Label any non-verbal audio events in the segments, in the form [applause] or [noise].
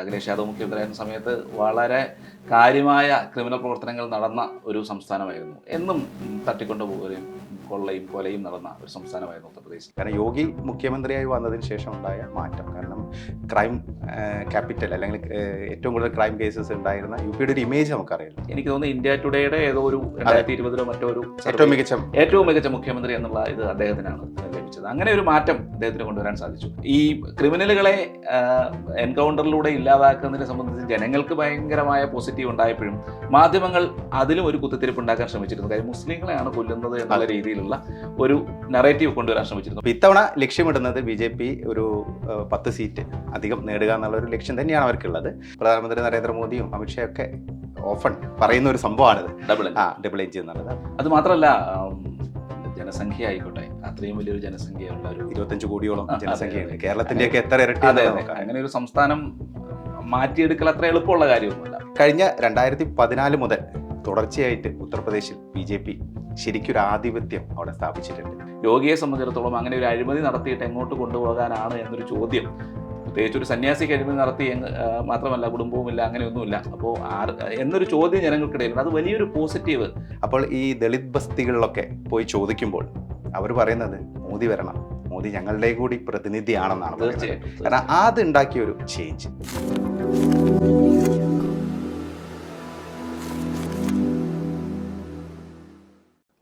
അഖിലേഷ് യാദവ് മുഖ്യമന്ത്രിയായിരുന്ന സമയത്ത് വളരെ കാര്യമായ ക്രിമിനൽ പ്രവർത്തനങ്ങൾ നടന്ന ഒരു സംസ്ഥാനമായിരുന്നു. എന്നും തട്ടിക്കൊണ്ടു പോവുകയും കൊള്ളയും കൊലയും നടന്ന ഒരു സംസ്ഥാനമായിരുന്നു ഉത്തർപ്രദേശ്. കാരണം യോഗി മുഖ്യമന്ത്രിയായി വന്നതിന് ശേഷം ഉണ്ടായ മാറ്റം. കാരണം ക്രൈം ക്യാപിറ്റൽ അല്ലെങ്കിൽ ഏറ്റവും കൂടുതൽ ക്രൈം കേസസ് ഉണ്ടായിരുന്ന യു പിയുടെ ഒരു ഇമേജ് നമുക്കറിയാം. എനിക്ക് തോന്നുന്നു ഇന്ത്യ ടുഡേയുടെ ഏതോ ഒരു രണ്ടായിരത്തി ഇരുപതിലോ മറ്റോ ഒരു ഏറ്റവും മികച്ച ഏറ്റവും മികച്ച മുഖ്യമന്ത്രി എന്നുള്ള ഇത് അദ്ദേഹത്തിനാണ് ലഭിച്ചത്. അങ്ങനെ ഒരു മാറ്റം അദ്ദേഹത്തിന് കൊണ്ടുവരാൻ സാധിച്ചു. ഈ ക്രിമിനലുകളെ എൻകൗണ്ടറിലൂടെ ഇല്ലാതാക്കുന്നതിനെ സംബന്ധിച്ച് ജനങ്ങൾക്ക് ഭയങ്കരമായ പോസിറ്റീവ് ഉണ്ടായപ്പോഴും മാധ്യമങ്ങൾ അതിലും ഒരു കുത്തിത്തിരിപ്പ് ഉണ്ടാക്കാൻ ശ്രമിച്ചിരുന്നു. കാര്യം മുസ്ലിങ്ങളെയാണ് കൊല്ലുന്നത് എന്നുള്ള രീതിയിലുള്ള ഒരു നറേറ്റീവ് കൊണ്ടുവരാൻ ശ്രമിച്ചിരുന്നു. ഇത്തവണ ലക്ഷ്യമിടുന്നത് ബി ജെ പി ഒരു പത്ത് സീറ്റ് അധികം നേടുക എന്നുള്ള ഒരു ലക്ഷ്യം തന്നെയാണ് അവർക്കുള്ളത്. പ്രധാനമന്ത്രി നരേന്ദ്രമോദിയും അമിത്ഷാ ഒക്കെ ഓഫൺ പറയുന്ന ഒരു സംഭവമാണിത്. ഡബിൾ ആ ഡബിൾ എഞ്ച് എന്നുള്ളത്. അത് മാത്രമല്ല ജനസംഖ്യ ആയിക്കോട്ടെ അത്രയും വലിയൊരു ജനസംഖ്യയുള്ള ഒരു ഇരുപത്തഞ്ച് കോടിയോളം ആ, കേരളത്തിന്റെയൊക്കെ ജനസംഖ്യയുണ്ട് കേരളത്തിന്റെ ഒക്കെ എത്ര ഇരട്ടി അതെ. അങ്ങനെ ഒരു സംസ്ഥാനം മാറ്റിയെടുക്കൽ അത്ര എളുപ്പമുള്ള കാര്യമൊന്നുമല്ല. കഴിഞ്ഞ രണ്ടായിരത്തി പതിനാല് മുതൽ തുടർച്ചയായിട്ട് ഉത്തർപ്രദേശിൽ ബി ജെ പി ശരിക്കൊരു ആധിപത്യം അവിടെ സ്ഥാപിച്ചിട്ടുണ്ട്. യോഗിയെ സംബന്ധിച്ചിടത്തോളം അങ്ങനെ ഒരു അഴിമതി നടത്തിയിട്ട് എങ്ങോട്ട് കൊണ്ടുപോകാനാണ് എന്നൊരു ചോദ്യം. പ്രത്യേകിച്ച് ഒരു സന്യാസിക്ക് അഴിമതി നടത്തി മാത്രമല്ല കുടുംബവും മാത്രമല്ല കുടുംബവുമില്ല അങ്ങനെയൊന്നുമില്ല. അപ്പോൾ ആർ എന്നൊരു ചോദ്യം ജനങ്ങൾക്കിടയിലുണ്ട്. അത് വലിയൊരു പോസിറ്റീവ്. അപ്പോൾ ഈ ദളിത് ബസ്തികളിലൊക്കെ പോയി ചോദിക്കുമ്പോൾ അവർ പറയുന്നത് മോദി വരണം. മോദി ഞങ്ങളുടെ കൂടി പ്രതിനിധിയാണെന്നാണ് തീർച്ചയായിട്ടും കാരണം അത് ഉണ്ടാക്കിയ ഒരു ചേഞ്ച്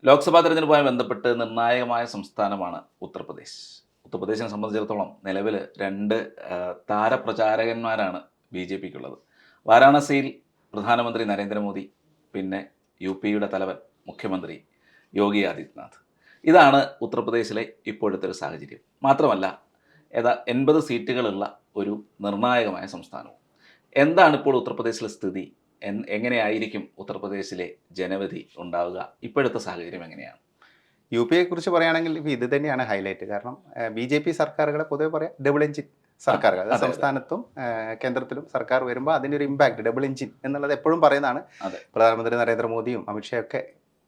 ലോക്സഭാ തെരഞ്ഞെടുപ്പുമായി ബന്ധപ്പെട്ട് നിർണായകമായ സംസ്ഥാനമാണ് ഉത്തർപ്രദേശ്. ഉത്തർപ്രദേശിനെ സംബന്ധിച്ചിടത്തോളം നിലവിൽ രണ്ട് താരപ്രചാരകന്മാരാണ് ബി ജെ പിക്കുള്ളത്. വാരാണസിയിൽ പ്രധാനമന്ത്രി നരേന്ദ്രമോദി പിന്നെ യു പിയുടെ തലവൻ മുഖ്യമന്ത്രി യോഗി ആദിത്യനാഥ്. ഇതാണ് ഉത്തർപ്രദേശിലെ ഇപ്പോഴത്തെ ഒരു സാഹചര്യം. മാത്രമല്ല ഏതാ എൺപത് സീറ്റുകളുള്ള ഒരു നിർണായകമായ സംസ്ഥാനവും. എന്താണ് ഇപ്പോൾ ഉത്തർപ്രദേശിലെ സ്ഥിതി? എങ്ങനെയായിരിക്കും ഉത്തർപ്രദേശിലെ ജനവധി ഉണ്ടാവുക? ഇപ്പോഴത്തെ സാഹചര്യം എങ്ങനെയാണ്? യു പിയെ കുറിച്ച് പറയുകയാണെങ്കിൽ ഇപ്പോൾ ഇത് തന്നെയാണ് ഹൈലൈറ്റ് കാരണം ബി ജെ പി സർക്കാരുകളെ പൊതുവെ പറയാം ഡബിൾ എഞ്ചിൻ സർക്കാരുകൾ. സംസ്ഥാനത്തും കേന്ദ്രത്തിലും സർക്കാർ വരുമ്പോൾ അതിന്റെ ഒരു ഇമ്പാക്ട് ഡബിൾ എഞ്ചിൻ എന്നുള്ളത് എപ്പോഴും പറയുന്നതാണ്. പ്രധാനമന്ത്രി നരേന്ദ്രമോദിയും അമിത്ഷാ ഒക്കെ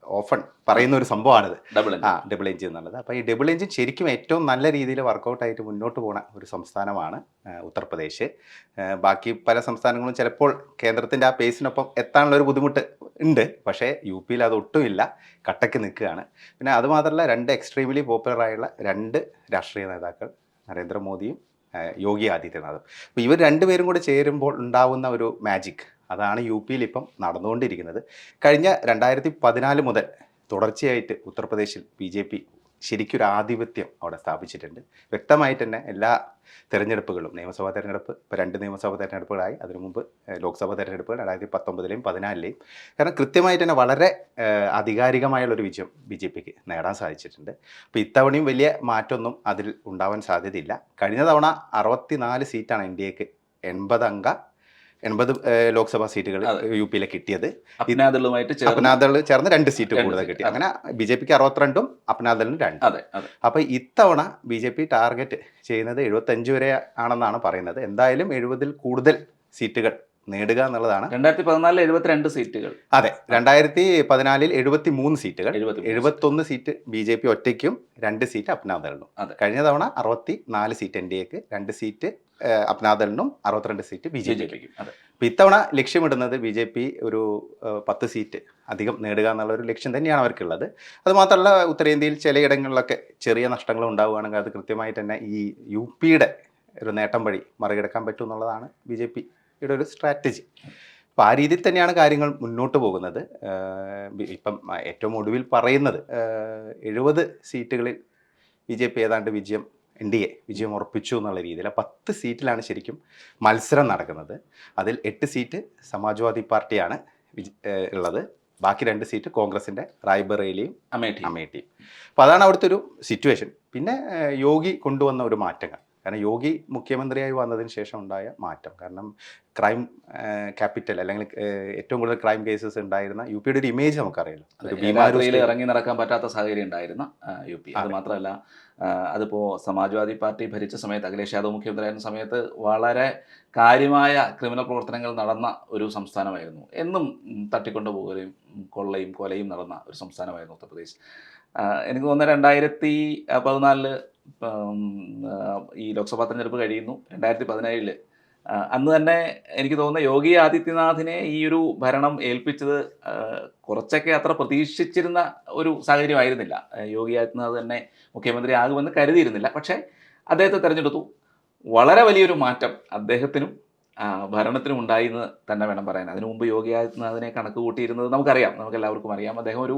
ഓഫൺ പറയുന്ന ഒരു സംഭവമാണിത് ഡബിൾ ആ ഡബിൾ എഞ്ചിൻ എന്നുള്ളത്. അപ്പോൾ ഈ ഡബിൾ എഞ്ചിൻ ശരിക്കും ഏറ്റവും നല്ല രീതിയിൽ വർക്കൗട്ടായിട്ട് മുന്നോട്ട് പോണ ഒരു സംസ്ഥാനമാണ് ഉത്തർപ്രദേശ്. ബാക്കി പല സംസ്ഥാനങ്ങളും ചിലപ്പോൾ കേന്ദ്രത്തിന്റെ ആ പേസിനൊപ്പം എത്താനുള്ള ഒരു ബുദ്ധിമുട്ട് ഉണ്ട്. പക്ഷേ യു പിയിൽ അതൊട്ടുമില്ല കട്ടയ്ക്ക് നിൽക്കുകയാണ്. പിന്നെ അതുമാത്രമല്ല രണ്ട് എക്സ്ട്രീംലി പോപ്പുലറായുള്ള രണ്ട് രാഷ്ട്രീയ നേതാക്കൾ നരേന്ദ്രമോദിയും യോഗി ആദിത്യനാഥും. അപ്പോൾ ഇവർ രണ്ടുപേരും കൂടെ ചേരുമ്പോൾ ഉണ്ടാവുന്ന ഒരു മാജിക് അതാണ് യു പിയിൽ ഇപ്പം നടന്നുകൊണ്ടിരിക്കുന്നത്. കഴിഞ്ഞ രണ്ടായിരത്തി പതിനാല് മുതൽ തുടർച്ചയായിട്ട് ഉത്തർപ്രദേശിൽ ബി ജെ പി ശരിക്കൊരു ആധിപത്യം അവിടെ സ്ഥാപിച്ചിട്ടുണ്ട്. വ്യക്തമായിട്ട് തന്നെ എല്ലാ തെരഞ്ഞെടുപ്പുകളും നിയമസഭാ തെരഞ്ഞെടുപ്പ് ഇപ്പോൾ രണ്ട് നിയമസഭാ തെരഞ്ഞെടുപ്പുകളായി. അതിനു മുമ്പ് ലോക്സഭാ തെരഞ്ഞെടുപ്പുകൾ രണ്ടായിരത്തി പത്തൊമ്പതിലെയും പതിനാലിലെയും. കാരണം കൃത്യമായിട്ട് തന്നെ വളരെ ആധികാരികമായുള്ളൊരു വിജയം ബി ജെ പിക്ക് നേടാൻ സാധിച്ചിട്ടുണ്ട്. അപ്പോൾ ഇത്തവണയും വലിയ മാറ്റമൊന്നും അതിൽ ഉണ്ടാവാൻ സാധ്യതയില്ല. കഴിഞ്ഞ തവണ അറുപത്തിനാല് സീറ്റാണ് എൻ ഡി എക്ക് എൺപത് അംഗ എൺപത് ലോക്സഭാ സീറ്റുകൾ. യു പിയിലെ കിട്ടിയത്. അപ്നാദളുമായിട്ട് ചേർന്ന് അപ്നാദൾ ചേർന്ന് രണ്ട് സീറ്റ് കൂടുതൽ കിട്ടി. അങ്ങനെ ബി ജെ പിക്ക് അറുപത്തിരണ്ടും അപ്നാദളിന് രണ്ട്. അപ്പൊ ഇത്തവണ ബി ജെ പി ടാർഗറ്റ് ചെയ്യുന്നത് എഴുപത്തഞ്ച് വരെ ആണെന്നാണ് പറയുന്നത്. എന്തായാലും എഴുപതിൽ കൂടുതൽ സീറ്റുകൾ നേടുക എന്നുള്ളതാണ്. രണ്ടായിരത്തി പതിനാലിൽ എഴുപത്തിരണ്ട് സീറ്റുകൾ. അതെ രണ്ടായിരത്തി പതിനാലിൽ എഴുപത്തി മൂന്ന് സീറ്റുകൾ എഴുപത്തി എഴുപത്തൊന്ന് സീറ്റ് ബി ജെ പി ഒറ്റയ്ക്കും രണ്ട് സീറ്റ് അപ്നാദളിനും അതെ. കഴിഞ്ഞ തവണ അറുപത്തി നാല് സീറ്റ് എൻ ഡി എക്ക് രണ്ട് സീറ്റ് അപ്നാദളിനും അറുപത്തിരണ്ട് സീറ്റ് ബി ജെ പിക്കും അപ്പോൾ ഇത്തവണ ലക്ഷ്യമിടുന്നത് ബി ജെ പി ഒരു പത്ത് സീറ്റ് അധികം നേടുക എന്നുള്ള ഒരു ലക്ഷ്യം തന്നെയാണ് അവർക്കുള്ളത്. അതുമാത്രമല്ല ഉത്തരേന്ത്യയിൽ ചിലയിടങ്ങളിലൊക്കെ ചെറിയ നഷ്ടങ്ങൾ ഉണ്ടാവുകയാണെങ്കിൽ അത് കൃത്യമായി തന്നെ ഈ യു പിയുടെ ഒരു നേട്ടം വഴി മറികടക്കാൻ പറ്റും എന്നുള്ളതാണ് ബി ജെ പിയുടെ ഒരു സ്ട്രാറ്റജി അപ്പോൾ ആ രീതിയിൽ തന്നെയാണ് കാര്യങ്ങൾ മുന്നോട്ട് പോകുന്നത്. ഇപ്പം ഏറ്റവും ഒടുവിൽ പറയുന്നത് എഴുപത് സീറ്റുകളിൽ ബി ജെ പി ഏതാണ്ട് വിജയം എൻ ഡി എ വിജയം ഉറപ്പിച്ചു എന്നുള്ള രീതിയിൽ ആ പത്ത് സീറ്റിലാണ് ശരിക്കും മത്സരം നടക്കുന്നത്. അതിൽ എട്ട് സീറ്റ് സമാജ്വാദി പാർട്ടിയാണ് ഉള്ളത്. ബാക്കി രണ്ട് സീറ്റ് കോൺഗ്രസിന്റെ റായ്ബറേലിയും അമേഠി അമേഠിയും. അപ്പോൾ അതാണ് അവിടുത്തെ ഒരു സിറ്റുവേഷൻ പിന്നെ യോഗി കൊണ്ടുവന്ന ഒരു മാറ്റങ്ങൾ. കാരണം യോഗി മുഖ്യമന്ത്രിയായി വന്നതിന് ശേഷം ഉണ്ടായ മാറ്റം. കാരണം ക്രൈം ക്യാപിറ്റൽ അല്ലെങ്കിൽ ഏറ്റവും കൂടുതൽ ക്രൈം കേസസ് ഉണ്ടായിരുന്ന യു പിയുടെ ഒരു ഇമേജ് നമുക്കറിയാം state- ഇറങ്ങി നടക്കാൻ പറ്റാത്ത സാഹചര്യം ഉണ്ടായിരുന്ന യു പി അത് മാത്രമല്ല അതിപ്പോൾ അതിപ്പോ സമാജ്വാദി പാർട്ടി ഭരിച്ച സമയത്ത് അഖിലേഷ് യാദവ് മുഖ്യമന്ത്രിയായിരുന്ന സമയത്ത് വളരെ കാര്യമായ ക്രിമിനൽ പ്രവർത്തനങ്ങൾ നടന്ന ഒരു സംസ്ഥാനമായിരുന്നു. എന്നും ഉം, തട്ടിക്കൊണ്ടു പോവുകയും കൊള്ളയും കൊലയും നടന്ന ഒരു സംസ്ഥാനമായിരുന്നു ഉത്തർപ്രദേശ്. എനിക്ക് തോന്നുന്നത് രണ്ടായിരത്തി പതിനാലിൽ ഈ ലോക്സഭാ തെരഞ്ഞെടുപ്പ് കഴിയുന്നു രണ്ടായിരത്തി പതിനേഴിൽ അന്ന് തന്നെ എനിക്ക് തോന്നുന്നു യോഗി ആദിത്യനാഥിനെ ഈ ഒരു ഭരണം ഏൽപ്പിച്ചത് കുറച്ചൊക്കെ അത്ര പ്രതീക്ഷിച്ചിരുന്ന ഒരു സാഹചര്യമായിരുന്നില്ല. യോഗി ആദിത്യനാഥ് തന്നെ മുഖ്യമന്ത്രി ആകുമെന്ന് കരുതിയിരുന്നില്ല. പക്ഷേ അദ്ദേഹത്തെ തെരഞ്ഞെടുത്തു. വളരെ വലിയൊരു മാറ്റം അദ്ദേഹത്തിനും ഭരണത്തിനും ഉണ്ടായി എന്ന് തന്നെ വേണം പറയാൻ. അതിനു മുമ്പ് യോഗി ആദിത്യനാഥിനെ കണക്ക് കൂട്ടിയിരുന്നത് നമുക്കറിയാം. നമുക്ക് എല്ലാവർക്കും അറിയാം. അദ്ദേഹം ഒരു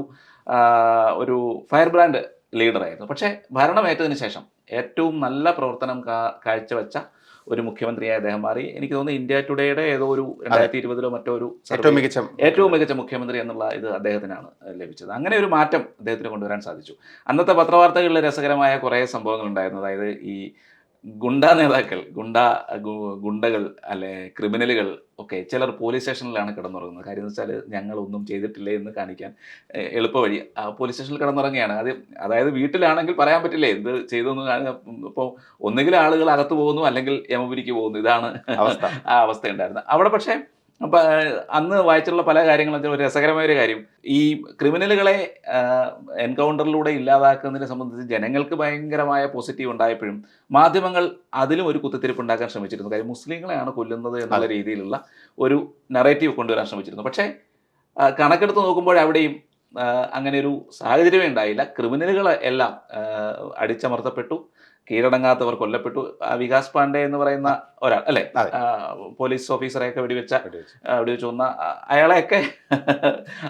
ഒരു ഫയർ ബ്രാൻഡ് ലീഡറായിരുന്നു. പക്ഷേ ഭരണമേറ്റതിന് ശേഷം ഏറ്റവും നല്ല പ്രവർത്തനം കാഴ്ചവെച്ച ഒരു മുഖ്യമന്ത്രിയായി അദ്ദേഹം മാറി. എനിക്ക് തോന്നുന്നു ഇന്ത്യ ടുഡേയുടെ ഏതോ ഒരു രണ്ടായിരത്തി ഇരുപതിലോ മറ്റോ ഒരു ഏറ്റവും മികച്ച ഏറ്റവും മികച്ച മുഖ്യമന്ത്രി എന്നുള്ള ഇത് അദ്ദേഹത്തിനാണ് ലഭിച്ചത്. അങ്ങനെ ഒരു മാറ്റം അദ്ദേഹത്തിന് കൊണ്ടുവരാൻ സാധിച്ചു. അന്നത്തെ പത്രവാർത്തകളിൽ രസകരമായ കുറേ സംഭവങ്ങൾ ഉണ്ടായിരുന്നു അതായത് ഈ ഗുണ്ട നേതാക്കൾ ഗുണ്ട ഗുണ്ടകൾ അല്ലെ ക്രിമിനലുകൾ ഒക്കെ ചിലർ പോലീസ് സ്റ്റേഷനിലാണ് കിടന്നുറങ്ങുന്നത്. കാര്യം എന്ന് വെച്ചാൽ ഞങ്ങൾ ഒന്നും ചെയ്തിട്ടില്ല എന്ന് കാണിക്കാൻ എളുപ്പ വഴി ആ പോലീസ് സ്റ്റേഷനിൽ കിടന്നുറങ്ങുകയാണ്. അത് അതായത് വീട്ടിലാണെങ്കിൽ പറയാൻ പറ്റില്ലേ എന്ത് ചെയ്തു എന്ന് ഇപ്പോൾ ഒന്നുകിൽ ആളുകൾ അകത്ത് പോകുന്നു അല്ലെങ്കിൽ യമപുരിക്ക് പോകുന്നു. ഇതാണ് അവസ്ഥ. ആ അവസ്ഥ ഉണ്ടായിരുന്നത് അവിടെ പക്ഷേ അപ്പൊ അന്ന് വായിച്ചിട്ടുള്ള പല കാര്യങ്ങളും ഒരു രസകരമായ ഒരു കാര്യം. ഈ ക്രിമിനലുകളെ എൻകൗണ്ടറിലൂടെ ഇല്ലാതാക്കുന്നതിനെ സംബന്ധിച്ച് ജനങ്ങൾക്ക് ഭയങ്കരമായ പോസിറ്റീവ് ഉണ്ടായപ്പോഴും മാധ്യമങ്ങൾ അതിലും ഒരു കുത്തിത്തിരിപ്പ് ഉണ്ടാക്കാൻ ശ്രമിച്ചിരുന്നു. കാര്യം മുസ്ലിങ്ങളെയാണ് കൊല്ലുന്നത് എന്നുള്ള രീതിയിലുള്ള ഒരു നറേറ്റീവ് കൊണ്ടുവരാൻ ശ്രമിച്ചിരുന്നു. പക്ഷേ കണക്കെടുത്ത് നോക്കുമ്പോൾ അവിടെയും അങ്ങനെ ഒരു സാഹചര്യമേ ഉണ്ടായില്ല. ക്രിമിനലുകൾ എല്ലാം അടിച്ചമർത്തപ്പെട്ടു. കീഴടങ്ങാത്തവർ കൊല്ലപ്പെട്ടു. വികാസ് പാണ്ഡെ എന്ന് പറയുന്ന ഒരാൾ അല്ലെ? പോലീസ് ഓഫീസറെയൊക്കെ വെടിവെച്ച വെടിവെച്ച്. വന്ന കൊന്ന അയാളെയൊക്കെ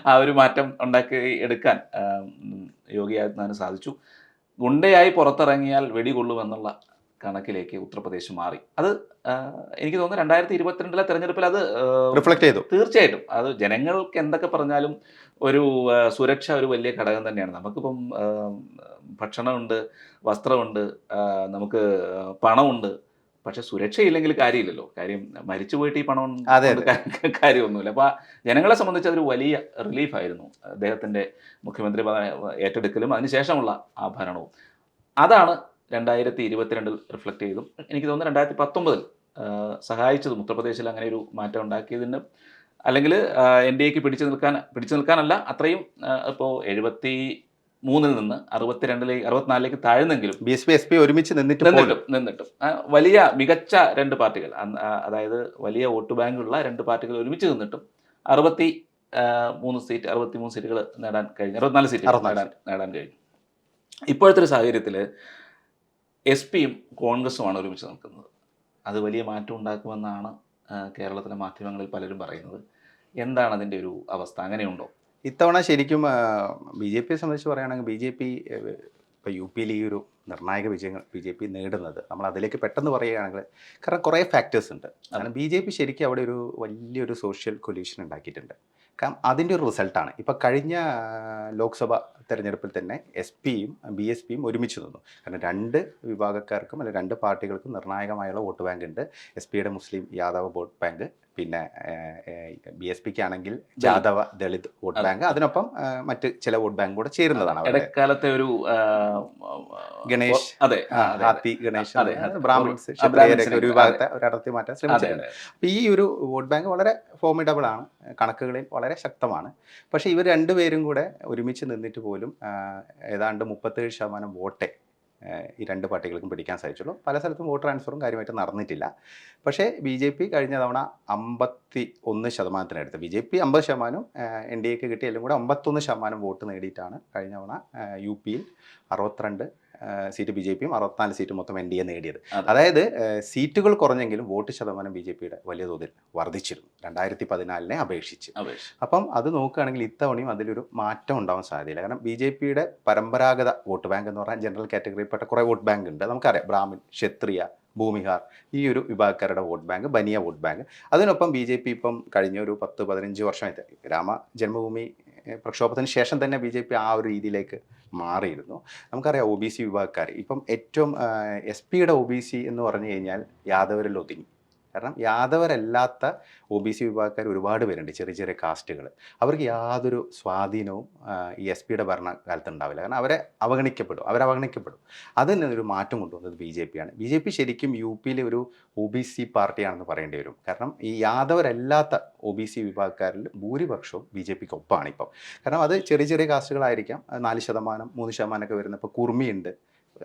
ആ ഒരു മാറ്റം ഉണ്ടാക്കി എടുക്കാൻ യോഗി ആദിത്യനാഥിന് സാധിച്ചു. ഗുണ്ടയായി പുറത്തിറങ്ങിയാൽ വെടികൊള്ളുമെന്നുള്ള കണക്കിലേക്ക് ഉത്തർപ്രദേശ് മാറി. അത് എനിക്ക് തോന്നുന്നു രണ്ടായിരത്തി ഇരുപത്തിരണ്ടിലെ തെരഞ്ഞെടുപ്പിൽ അത് റിഫ്ലക്ട് ചെയ്തു. തീർച്ചയായിട്ടും. അത് ജനങ്ങൾക്ക് എന്തൊക്കെ പറഞ്ഞാലും ഒരു സുരക്ഷ ഒരു വലിയ ഘടകം തന്നെയാണ്. നമുക്കിപ്പം ഭക്ഷണമുണ്ട് വസ്ത്രമുണ്ട് നമുക്ക് പണമുണ്ട്. പക്ഷെ സുരക്ഷയില്ലെങ്കിൽ കാര്യമില്ലല്ലോ. കാര്യം മരിച്ചു പോയിട്ട് ഈ പണം അതെ, കാര്യമൊന്നുമില്ല. അപ്പോൾ ജനങ്ങളെ സംബന്ധിച്ച് അതൊരു വലിയ റിലീഫായിരുന്നു. അദ്ദേഹത്തിന്റെ മുഖ്യമന്ത്രി ഏറ്റെടുക്കലും അതിനുശേഷമുള്ള ആ ഭരണവും അതാണ് രണ്ടായിരത്തി ഇരുപത്തിരണ്ടിൽ റിഫ്ലക്ട് ചെയ്തും. എനിക്ക് തോന്നുന്നു രണ്ടായിരത്തി പത്തൊമ്പതിൽ സഹായിച്ചതും ഉത്തർപ്രദേശിൽ അങ്ങനെ ഒരു മാറ്റം ഉണ്ടാക്കിയതിന് അല്ലെങ്കിൽ എൻ ഡി എക്ക് പിടിച്ചു നിൽക്കാൻ പിടിച്ചു നിൽക്കാനല്ല അത്രയും ഇപ്പോൾ എഴുപത്തി മൂന്നിൽ നിന്ന് അറുപത്തിരണ്ടിലേക്ക് അറുപത്തിനാലിലേക്ക് താഴ്ന്നെങ്കിലും B S P S P ഒരുമിച്ച് നിന്നിട്ട് നിന്നിട്ടും നിന്നിട്ടും. വലിയ മികച്ച രണ്ട് പാർട്ടികൾ അതായത് വലിയ വോട്ട് ബാങ്കുള്ള രണ്ട് പാർട്ടികൾ ഒരുമിച്ച് നിന്നിട്ടും അറുപത്തി മൂന്ന് സീറ്റ് അറുപത്തി മൂന്ന് സീറ്റുകൾ നേടാൻ കഴിഞ്ഞു. അറുപത്തിനാല് സീറ്റ് നേടാൻ നേടാൻ കഴിഞ്ഞു. ഇപ്പോഴത്തെ ഒരു സാഹചര്യത്തിൽ എസ് പിയും കോൺഗ്രസുമാണ് ഒരുമിച്ച് നിൽക്കുന്നത്. അത് വലിയ മാറ്റം ഉണ്ടാക്കുമെന്നാണ് കേരളത്തിലെ മാധ്യമങ്ങളിൽ പലരും പറയുന്നത്. എന്താണ് അതിന്റെ ഒരു അവസ്ഥ? അങ്ങനെയുണ്ടോ? ഇത്തവണ ശരിക്കും ബി ജെ പിയെ സംബന്ധിച്ച് പറയുകയാണെങ്കിൽ ബി ജെ പി ഇപ്പോൾ യു പിയിൽ ഈ ഒരു നിർണായക വിജയങ്ങൾ ബി ജെ പി നേടുന്നത് നമ്മൾ അതിലേക്ക് പെട്ടെന്ന് പറയുകയാണെങ്കിൽ കാരണം കുറേ ഫാക്ടേഴ്സ് ഉണ്ട്. കാരണം ബി ജെ പി ശരിക്കും അവിടെ ഒരു വലിയൊരു സോഷ്യൽ കൊല്യൂഷൻ ഉണ്ടാക്കിയിട്ടുണ്ട്. കാരണം അതിന്റെ ഒരു റിസൾട്ടാണ്. ഇപ്പോൾ കഴിഞ്ഞ ലോക്സഭ തെരഞ്ഞെടുപ്പിൽ തന്നെ എസ് പിയും ബി എസ് പിയും ഒരുമിച്ച് നിന്നു. കാരണം രണ്ട് വിഭാഗക്കാർക്കും അല്ലെങ്കിൽ രണ്ട് പാർട്ടികൾക്കും നിർണായകമായുള്ള വോട്ട് ബാങ്ക് ഉണ്ട് എസ് പിയുടെ മുസ്ലിം യാദവ് വോട്ട് ബാങ്ക് പിന്നെ ബി എസ് പിക്ക് ആണെങ്കിൽ ജാദവ ദളിത് വോട്ട് ബാങ്ക്. അതിനൊപ്പം മറ്റ് ചില വോട്ട് ബാങ്ക് കൂടെ ചേരുന്നതാണ് ഇടക്കാലത്തെ ഒരു ഗണേഷ്, അതെ ഹാപ്പി. ഹാത്തി ഗണേഷ്. ബ്രാഹ്മിൻസ് ഒരു വിഭാഗത്തെ ഒരിടത്തി മാറ്റാൻ ശ്രമിച്ചിട്ടുണ്ട്. അപ്പൊ ഈ ഒരു വോട്ട് ബാങ്ക് വളരെ ഫോമിഡബിൾ ആണ്. കണക്കുകളിൽ വളരെ ശക്തമാണ്. പക്ഷേ ഇവർ രണ്ടുപേരും കൂടെ ഒരുമിച്ച് നിന്നിട്ട് പോലും ഏതാണ്ട് മുപ്പത്തേഴ് ശതമാനം വോട്ടേ ഈ രണ്ട് പാർട്ടികൾക്കും പിടിക്കാൻ സാധിച്ചുള്ളൂ. പല സ്ഥലത്തും വോട്ട് ട്രാൻസ്ഫറും കാര്യമായിട്ട് നടന്നിട്ടില്ല. പക്ഷേ ബി ജെ പി കഴിഞ്ഞ തവണ അമ്പത്തി ഒന്ന് ശതമാനത്തിനടുത്ത്. ബി ജെ പി അമ്പത് ശതമാനം എൻ ഡി എക്ക് കിട്ടിയാലും കൂടെ അമ്പത്തൊന്ന് ശതമാനം വോട്ട് നേടിയിട്ടാണ് കഴിഞ്ഞ തവണ യു പിയിൽ അറുപത്തിരണ്ട് സീറ്റ് ബി ജെ പിയും അറുപത്തിനാല് സീറ്റ് മൊത്തം എൻ ഡി എ നേടിയത്. അതായത് സീറ്റുകൾ കുറഞ്ഞെങ്കിലും വോട്ട് ശതമാനം ബി ജെ പിയുടെ വലിയ തോതിൽ വർദ്ധിച്ചിരുന്നു. രണ്ടായിരത്തി പതിനാലിനെ അപേക്ഷിച്ച്. അപ്പം അത് നോക്കുകയാണെങ്കിൽ ഇത്തവണയും അതിലൊരു മാറ്റം ഉണ്ടാവാൻ സാധ്യതയില്ല. കാരണം ബി ജെ പിയുടെ പരമ്പരാഗത വോട്ട് ബാങ്ക് എന്ന് പറഞ്ഞാൽ ജനറൽ കാറ്റഗറിയിൽപ്പെട്ട കുറേ വോട്ട് ബാങ്ക് ഉണ്ട്. നമുക്കറിയാം ബ്രാഹ്മിൻ ക്ഷത്രിയ ഭൂമിഹാർ ഈ ഒരു വിഭാഗക്കാരുടെ vote bank Bania vote bank. അതിനൊപ്പം ബി ജെ പി ഇപ്പം കഴിഞ്ഞ ഒരു പത്ത് പതിനഞ്ച് വർഷമായിട്ട് രാമ ജന്മഭൂമി പ്രക്ഷോഭത്തിന് ശേഷം തന്നെ ബി ജെ പി ആ ഒരു രീതിയിലേക്ക് മാറിയിരുന്നു. നമുക്കറിയാം ഒ ബി സി വിഭാഗക്കാർ ഇപ്പം ഏറ്റവും എസ് പിയുടെ ഒ ബി സി എന്ന് പറഞ്ഞു കഴിഞ്ഞാൽ യാദവരിൽ ഒതുങ്ങി. കാരണം യാദവരല്ലാത്ത ഒ ബി സി വിഭാഗക്കാർ ഒരുപാട് പേരുണ്ട് ചെറിയ ചെറിയ കാസ്റ്റുകൾ അവർക്ക് യാതൊരു സ്വാധീനവും ഈ എസ് പിയുടെ ഭരണകാലത്ത് ഉണ്ടാവില്ല. കാരണം അവരെ അവഗണിക്കപ്പെടും അവരവഗണിക്കപ്പെടും തന്നെ ഒരു മാറ്റം കൊണ്ടുവന്നത് ബി ജെ പി ആണ് ബി ജെ പി ശരിക്കും യു പിയിലെ ഒരു ഒ ബി സി പാർട്ടിയാണെന്ന് പറയേണ്ടി വരും. കാരണം ഈ യാദവരല്ലാത്ത ഒ ബി സി വിഭാഗക്കാരിൽ ഭൂരിപക്ഷവും ബി ജെ പിക്ക് ഒപ്പമാണ് ഇപ്പം. കാരണം അത് ചെറിയ ചെറിയ കാസ്റ്റുകളായിരിക്കാം അത് നാല് ശതമാനം മൂന്ന് ശതമാനമൊക്കെ വരുന്ന ഇപ്പോൾ കുർമിയുണ്ട്.